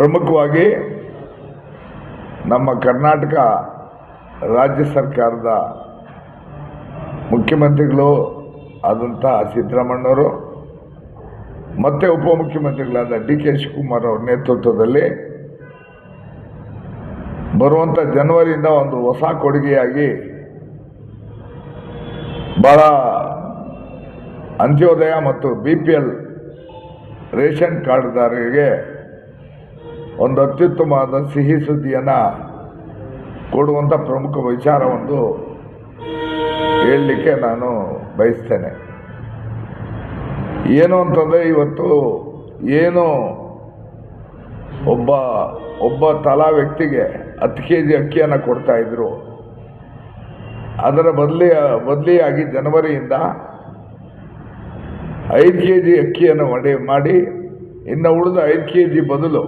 ಪ್ರಮುಖವಾಗಿ ನಮ್ಮ ಕರ್ನಾಟಕ ರಾಜ್ಯ ಸರ್ಕಾರದ ಮುಖ್ಯಮಂತ್ರಿಗಳು ಆದಂಥ ಸಿದ್ದರಾಮಣ್ಣವರು ಮತ್ತು ಉಪಮುಖ್ಯಮಂತ್ರಿಗಳಾದ ಡಿ ಕೆ ಶಿವಕುಮಾರ್ ಅವರ ನೇತೃತ್ವದಲ್ಲಿ ಬರುವಂಥ ಜನವರಿಯಿಂದ ಒಂದು ಹೊಸ ಕೊಡುಗೆಯಾಗಿ ಭಾಳ ಅಂತ್ಯೋದಯ ಮತ್ತು ಬಿ ಪಿ ಎಲ್ ರೇಷನ್ ಕಾರ್ಡ್ದಾರರಿಗೆ ಒಂದು ಅತ್ಯುತ್ತಮವಾದ ಸಿಹಿ ಸುದ್ದಿಯನ್ನು ಕೊಡುವಂಥ ಪ್ರಮುಖ ವಿಚಾರವೊಂದು ಹೇಳಲಿಕ್ಕೆ ನಾನು ಬಯಸ್ತೇನೆ. ಏನು ಅಂತಂದರೆ ಇವತ್ತು ಏನು ಒಬ್ಬ ಒಬ್ಬ ತಲಾ ವ್ಯಕ್ತಿಗೆ ಹತ್ತು ಕೆ ಜಿ ಅಕ್ಕಿಯನ್ನು ಕೊಡ್ತಾಯಿದ್ರು ಅದರ ಬದಲಿ, ಬದಲಿಯಾಗಿ ಜನವರಿಯಿಂದ ಐದು ಕೆ ಜಿ ಅಕ್ಕಿಯನ್ನು ಮಾಡಿ, ಇನ್ನು ಉಳಿದ ಐದು ಕೆ ಜಿ ಬದಲು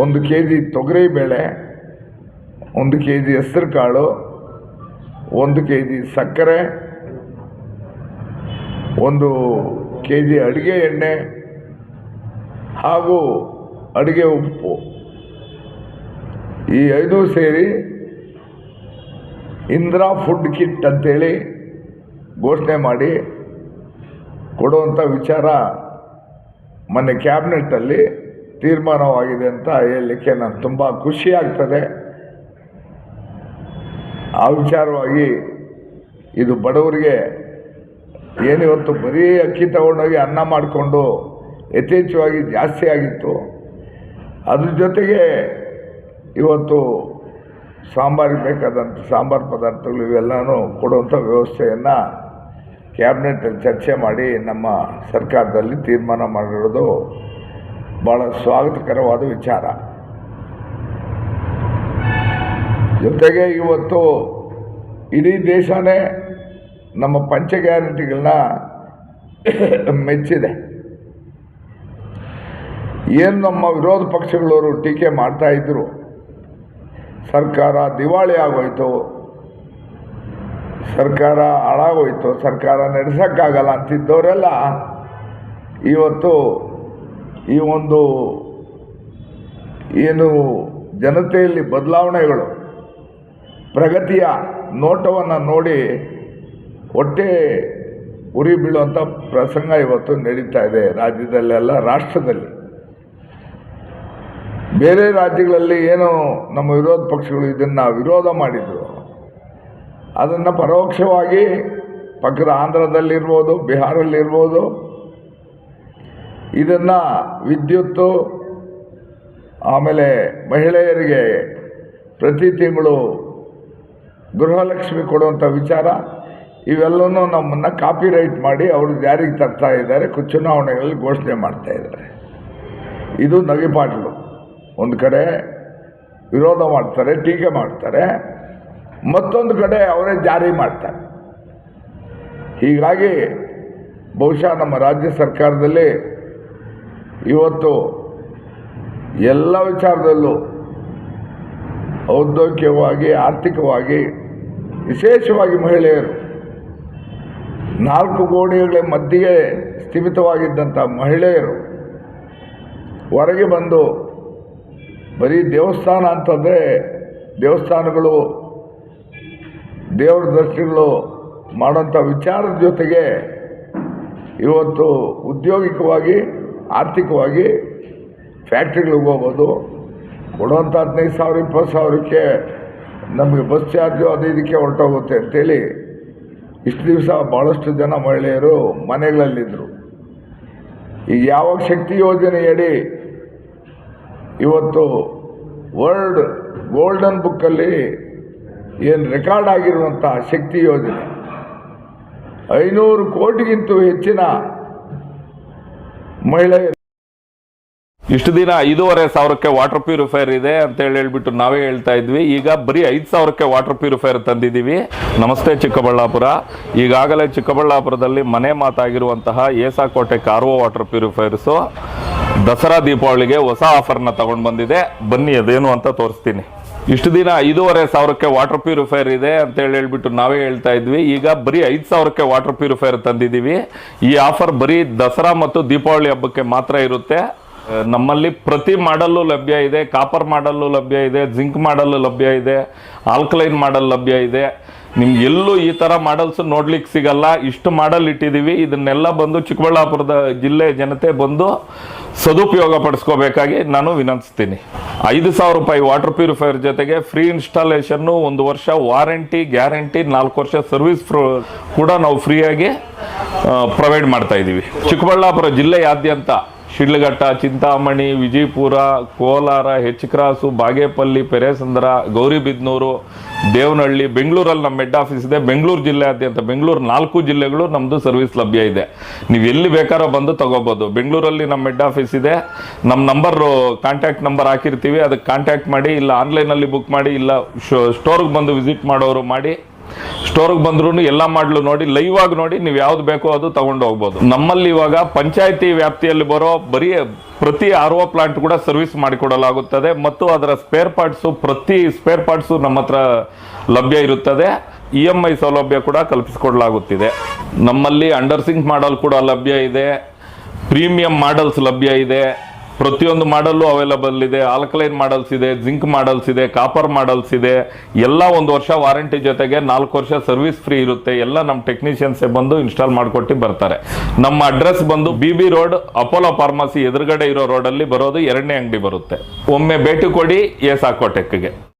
ಒಂದು ಕೆ ಜಿ ತೊಗರಿಬೇಳೆ ಒಂದು ಕೆ ಜಿ ಹೆಸರು ಕಾಳು, ಒಂದು ಕೆ ಜಿ ಸಕ್ಕರೆ, ಒಂದು ಕೆ ಜಿ ಅಡುಗೆ ಎಣ್ಣೆ ಹಾಗೂ ಅಡುಗೆ ಉಪ್ಪು. ಈ ಐದು ಸೇರಿ ಇಂದ್ರಾ ಫುಡ್ ಕಿಟ್ ಅಂತೇಳಿ ಘೋಷಣೆ ಮಾಡಿ ಕೊಡುವಂಥ ವಿಚಾರ ಮೊನ್ನೆ ಕ್ಯಾಬಿನೆಟ್ಟಲ್ಲಿ ತೀರ್ಮಾನವಾಗಿದೆ ಅಂತ ಹೇಳಲಿಕ್ಕೆ ನಾನು ತುಂಬ ಖುಷಿ ಆಗ್ತದೆ. ಆ ವಿಚಾರವಾಗಿ ಇದು ಬಡವರಿಗೆ ಏನಿವತ್ತು ಬರೀ ಅಕ್ಕಿ ತಗೊಂಡೋಗಿ ಅನ್ನ ಮಾಡಿಕೊಂಡು ಯಥೇಚ್ಛವಾಗಿ ಜಾಸ್ತಿ ಆಗಿತ್ತು. ಅದ್ರ ಜೊತೆಗೆ ಇವತ್ತು ಸಾಂಬಾರಿಗೆ ಬೇಕಾದಂಥ ಸಾಂಬಾರು ಪದಾರ್ಥಗಳು ಇವೆಲ್ಲನೂ ಕೊಡುವಂಥ ವ್ಯವಸ್ಥೆಯನ್ನು ಕ್ಯಾಬಿನೆಟಲ್ಲಿ ಚರ್ಚೆ ಮಾಡಿ ನಮ್ಮ ಸರ್ಕಾರದಲ್ಲಿ ತೀರ್ಮಾನ ಮಾಡಿರೋದು ಭಾಳ ಸ್ವಾಗತಕರವಾದ ವಿಚಾರ. ಜೊತೆಗೆ ಇವತ್ತು ಇಡೀ ದೇಶನೇ ನಮ್ಮ ಪಂಚ ಗ್ಯಾರಂಟಿಗಳನ್ನ ಮೆಚ್ಚಿದೆ. ಏನು ನಮ್ಮ ವಿರೋಧ ಪಕ್ಷಗಳವರು ಟೀಕೆ ಮಾಡ್ತಾ ಇದ್ರು? ಸರ್ಕಾರ ದಿವಾಳಿ ಆಗೋಯ್ತು. ಸರ್ಕಾರ ಹಾಳಾಗೋಯ್ತು. ಸರ್ಕಾರ ನಡೆಸೋಕ್ಕಾಗಲ್ಲ ಅಂತಿದ್ದವರೆಲ್ಲ ಇವತ್ತು ಈ ಒಂದು ಏನು ಜನತೆಯಲ್ಲಿ ಬದಲಾವಣೆಗಳು, ಪ್ರಗತಿಯ ನೋಟವನ್ನು ನೋಡಿ ಹೊಟ್ಟೆ ಉರಿ ಬೀಳುವಂಥ ಪ್ರಸಂಗ ಇವತ್ತು ನಡೀತಾ ಇದೆ ರಾಜ್ಯದಲ್ಲೆಲ್ಲ, ರಾಷ್ಟ್ರದಲ್ಲಿ. ಬೇರೆ ರಾಜ್ಯಗಳಲ್ಲಿ ಏನು ನಮ್ಮ ವಿರೋಧ ಪಕ್ಷಗಳು ಇದನ್ನು ವಿರೋಧ ಮಾಡಿದರು. ಅದನ್ನು ಪರೋಕ್ಷವಾಗಿ ಪಕ್ಕದ ಆಂಧ್ರದಲ್ಲಿರ್ಬೋದು ಬಿಹಾರಲ್ಲಿರ್ಬೋದು ಇದನ್ನು ವಿದ್ಯುತ್ತು ಆಮೇಲೆ ಮಹಿಳೆಯರಿಗೆ ಪ್ರತಿ ತಿಂಗಳು ಗೃಹಲಕ್ಷ್ಮಿ ಕೊಡುವಂಥ ವಿಚಾರ ಇವೆಲ್ಲೂ ನಮ್ಮನ್ನು ಕಾಪಿ ರೈಟ್ ಮಾಡಿ ಅವರು ಜಾರಿಗೆ ತರ್ತಾ ಇದ್ದಾರೆ ಚುನಾವಣೆಗಳಲ್ಲಿ ಘೋಷಣೆ ಮಾಡ್ತಾ ಇದ್ದಾರೆ. ಇದು ನಗೆಪಾಟಲು ಒಂದು ಕಡೆ ವಿರೋಧ ಮಾಡ್ತಾರೆ, ಟೀಕೆ ಮಾಡ್ತಾರೆ, ಮತ್ತೊಂದು ಕಡೆ ಅವರೇ ಜಾರಿ ಮಾಡ್ತಾರೆ. ಹೀಗಾಗಿ ಬಹುಶಃ ನಮ್ಮ ರಾಜ್ಯ ಸರ್ಕಾರದಲ್ಲಿ ಇವತ್ತು ಎಲ್ಲ ವಿಚಾರದಲ್ಲೂ ಔದ್ಯೋಗಿಕವಾಗಿ, ಆರ್ಥಿಕವಾಗಿ, ವಿಶೇಷವಾಗಿ ಮಹಿಳೆಯರು ನಾಲ್ಕು ಗೋಡೆಗಳ ಮಧ್ಯೆ ಸ್ಥಿಮಿತವಾಗಿದ್ದಂಥ ಮಹಿಳೆಯರು ಹೊರಗೆ ಬಂದು ಬರೀ ದೇವಸ್ಥಾನ ಅಂತಂದರೆ ದೇವಸ್ಥಾನಗಳು, ದೇವರ ದರ್ಶನಗಳು ಮಾಡೋಂಥ ವಿಚಾರದ ಜೊತೆಗೆ ಇವತ್ತು ಉದ್ಯೋಗಿಕವಾಗಿ ಆರ್ಥಿಕವಾಗಿ ಫ್ಯಾಕ್ಟ್ರಿಗಳಿಗೆ ಹೋಗ್ಬೋದು. ಕೊಡುವಂಥ ಹದಿನೈದು ಸಾವಿರ, ಇಪ್ಪತ್ತು ಸಾವಿರಕ್ಕೆ ನಮಗೆ ಬಸ್ ಚಾರ್ಜು ಅದು ಇದಕ್ಕೆ ಹೊರಟೋಗುತ್ತೆ ಅಂತೇಳಿ ಇಷ್ಟು ದಿವಸ ಭಾಳಷ್ಟು ಜನ ಮಹಿಳೆಯರು ಮನೆಗಳಲ್ಲಿದ್ದರು. ಈಗ ಯಾವಾಗ ಶಕ್ತಿ ಯೋಜನೆಯಡಿ ಇವತ್ತು ವರ್ಲ್ಡ್ ಗೋಲ್ಡನ್ ಬುಕ್ಕಲ್ಲಿ ಏನು ರೆಕಾರ್ಡ್ ಆಗಿರುವಂಥ ಶಕ್ತಿ ಯೋಜನೆ ಐನೂರು ಕೋಟಿಗಿಂತೂ ಹೆಚ್ಚಿನ ಮಹಿಳೆಯರು. ಇಷ್ಟು ದಿನ ಐದೂವರೆ ಸಾವಿರಕ್ಕೆ ವಾಟರ್ ಪ್ಯೂರಿಫೈಯರ್ ಇದೆ ಅಂತ ಹೇಳಿ ಹೇಳ್ಬಿಟ್ಟು ನಾವೇ ಹೇಳ್ತಾ ಇದ್ವಿ. ಈಗ ಬರೀ ಐದು ಸಾವಿರಕ್ಕೆ ವಾಟರ್ ಪ್ಯೂರಿಫೈಯರ್ ತಂದಿದ್ದೀವಿ. ನಮಸ್ತೆ ಚಿಕ್ಕಬಳ್ಳಾಪುರ. ಈಗಾಗಲೇ ಚಿಕ್ಕಬಳ್ಳಾಪುರದಲ್ಲಿ ಮನೆ ಮಾತಾಗಿರುವಂತಹ ಏಸಾಕೋಟೆ ಕಾರ್ವೋ ವಾಟರ್ ಪ್ಯೂರಿಫೈಯರ್ಸು ದಸರಾ ದೀಪಾವಳಿಗೆ ಹೊಸ ಆಫರ್ನ ತಗೊಂಡು ಬಂದಿದೆ ಬನ್ನಿ ಅದೇನು ಅಂತ ತೋರಿಸ್ತೀನಿ. ಇಷ್ಟು ದಿನ ಐದೂವರೆ ಸಾವಿರಕ್ಕೆ ವಾಟರ್ ಪ್ಯೂರಿಫೈಯರ್ ಇದೆ ಅಂತ ಹೇಳಿ ಹೇಳ್ಬಿಟ್ಟು ನಾವೇ ಹೇಳ್ತಾ ಇದ್ವಿ. ಈಗ ಬರೀ ಐದು ಸಾವಿರಕ್ಕೆ ವಾಟರ್ ಪ್ಯೂರಿಫೈಯರ್ ತಂದಿದ್ದೀವಿ ಈ ಆಫರ್ ಬರೀ ದಸರಾ ಮತ್ತು ದೀಪಾವಳಿ ಹಬ್ಬಕ್ಕೆ ಮಾತ್ರ ಇರುತ್ತೆ. ನಮ್ಮಲ್ಲಿ ಪ್ರತಿ ಮಾಡಲ್ಲು ಲಭ್ಯ ಇದೆ. ಕಾಪರ್ ಮಾಡಲ್ಲು ಲಭ್ಯ ಇದೆ. ಜಿಂಕ್ ಮಾಡಲ್ಲು ಲಭ್ಯ ಇದೆ. ಆಲ್ಕಲೈನ್ ಮಾಡಲ್ ಲಭ್ಯ ಇದೆ. ನಿಮ್ಗೆ ಎಲ್ಲೂ ಈ ಥರ ಮಾಡಲ್ಸ್ ನೋಡ್ಲಿಕ್ಕೆ ಸಿಗಲ್ಲ, ಇಷ್ಟು ಮಾಡಲ್ ಇಟ್ಟಿದ್ದೀವಿ ಇದನ್ನೆಲ್ಲ ಬಂದು ಚಿಕ್ಕಬಳ್ಳಾಪುರದ ಜಿಲ್ಲೆ ಜನತೆ ಬಂದು ಸದುಪಯೋಗ ಪಡಿಸ್ಕೋಬೇಕಾಗಿ ನಾನು ವಿನಂತಿಸ್ತೀನಿ. ಐದು ಸಾವಿರ ರೂಪಾಯಿ ವಾಟರ್ ಪ್ಯೂರಿಫೈಯರ್ ಜೊತೆಗೆ ಫ್ರೀ ಇನ್ಸ್ಟಾಲೇಷನ್ನು ಒಂದು ವರ್ಷ ವಾರಂಟಿ ಗ್ಯಾರಂಟಿ ನಾಲ್ಕು ವರ್ಷ ಸರ್ವಿಸ್ ಕೂಡ ನಾವು ಫ್ರೀಯಾಗಿ ಪ್ರೊವೈಡ್ ಮಾಡ್ತಾ ಇದ್ದೀವಿ ಚಿಕ್ಕಬಳ್ಳಾಪುರ ಜಿಲ್ಲೆಯಾದ್ಯಂತ ಶಿಡ್ಲಘಟ್ಟ, ಚಿಂತಾಮಣಿ, ವಿಜಯಪುರ, ಕೋಲಾರ ಹೆಚ್ ಕ್ರಾಸು ಬಾಗೇಪಲ್ಲಿ, ಪೆರೇಸಂದ್ರ, ಗೌರಿಬಿದ್ನೂರು, ದೇವನಹಳ್ಳಿ, ಬೆಂಗಳೂರಲ್ಲಿ ನಮ್ಮ ಹೆಡ್ ಆಫೀಸ್ ಇದೆ. ಬೆಂಗಳೂರು ಜಿಲ್ಲೆಯಾದ್ಯಂತ ಬೆಂಗಳೂರು ನಾಲ್ಕು ಜಿಲ್ಲೆಗಳು ನಮ್ಮದು ಸರ್ವಿಸ್ ಲಭ್ಯ ಇದೆ. ನೀವು ಎಲ್ಲಿ ಬೇಕಾರೋ ಬಂದು ತಗೋಬೋದು. ಬೆಂಗಳೂರಲ್ಲಿ ನಮ್ಮ ಹೆಡ್ ಆಫೀಸ್ ಇದೆ. ನಮ್ಮ ನಂಬರ್, ಕಾಂಟ್ಯಾಕ್ಟ್ ನಂಬರ್ ಹಾಕಿರ್ತೀವಿ. ಅದಕ್ಕೆ ಕಾಂಟ್ಯಾಕ್ಟ್ ಮಾಡಿ, ಇಲ್ಲ ಆನ್ಲೈನಲ್ಲಿ ಬುಕ್ ಮಾಡಿ, ಇಲ್ಲ ಸ್ಟೋರ್ಗೆ ಬಂದು ವಿಸಿಟ್ ಮಾಡೋರು ಮಾಡಿ. ಸ್ಟೋರ್ಗೆ ಬಂದ್ರೂ ಎಲ್ಲ ಮಾಡಲು ನೋಡಿ ಲೈವ್ ಆಗಿ ನೋಡಿ ನೀವು ಯಾವ್ದು ಬೇಕೋ ಅದು ತಗೊಂಡು ಹೋಗ್ಬೋದು. ನಮ್ಮಲ್ಲಿ ಇವಾಗ ಪಂಚಾಯತಿ ವ್ಯಾಪ್ತಿಯಲ್ಲಿ ಬರೋ ಬರೀ ಪ್ರತಿ ಆರ್ ಒ ಪ್ಲಾಂಟ್ ಕೂಡ ಸರ್ವಿಸ್ ಮಾಡಿಕೊಡಲಾಗುತ್ತದೆ ಮತ್ತು ಅದರ ಸ್ಪೇರ್ ಪಾರ್ಟ್ಸು ಪ್ರತಿ ಸ್ಪೇರ್ ಪಾರ್ಟ್ಸು ನಮ್ಮ ಹತ್ರ ಲಭ್ಯ ಇರುತ್ತದೆ. ಇ ಎಂ ಐ ಸೌಲಭ್ಯ ಕೂಡ ಕಲ್ಪಿಸಿಕೊಡಲಾಗುತ್ತಿದೆ. ನಮ್ಮಲ್ಲಿ ಅಂಡರ್ಸಿಂಗ್ ಮಾಡಲ್ ಕೂಡ ಲಭ್ಯ ಇದೆ. ಪ್ರೀಮಿಯಂ ಮಾಡಲ್ಸ್ ಲಭ್ಯ ಇದೆ. ಪ್ರತಿಯೊಂದು ಮಾಡಲ್ಲು ಅವೈಲಬಲ್ ಇದೆ ಆಲ್ಕಲೈನ್ ಮಾಡಲ್ಸ್ ಇದೆ ಜಿಂಕ್ ಮಾಡಲ್ಸ್ ಇದೆ ಕಾಪರ್ ಮಾಡಲ್ಸ್ ಇದೆ. ಎಲ್ಲ ಒಂದು ವರ್ಷ ವಾರಂಟಿ ಜೊತೆಗೆ ನಾಲ್ಕು ವರ್ಷ ಸರ್ವಿಸ್ ಫ್ರೀ ಇರುತ್ತೆ. ಎಲ್ಲ ನಮ್ಮ ಟೆಕ್ನಿಷಿಯನ್ಸೇ ಬಂದು ಇನ್ಸ್ಟಾಲ್ ಮಾಡಿಕೊಟ್ಟು ಬರ್ತಾರೆ. ನಮ್ಮ ಅಡ್ರೆಸ್ ಬಂದು B B road Apollo pharmacy ಎದುರುಗಡೆ ಇರೋ ರೋಡಲ್ಲಿ ಬರೋದು ಎರಡನೇ ಅಂಗಡಿ ಬರುತ್ತೆ. ಒಮ್ಮೆ ಭೇಟಿ ಕೊಡಿ ಎಸ್ ಆಕೋಟೆಕ್ಗೆ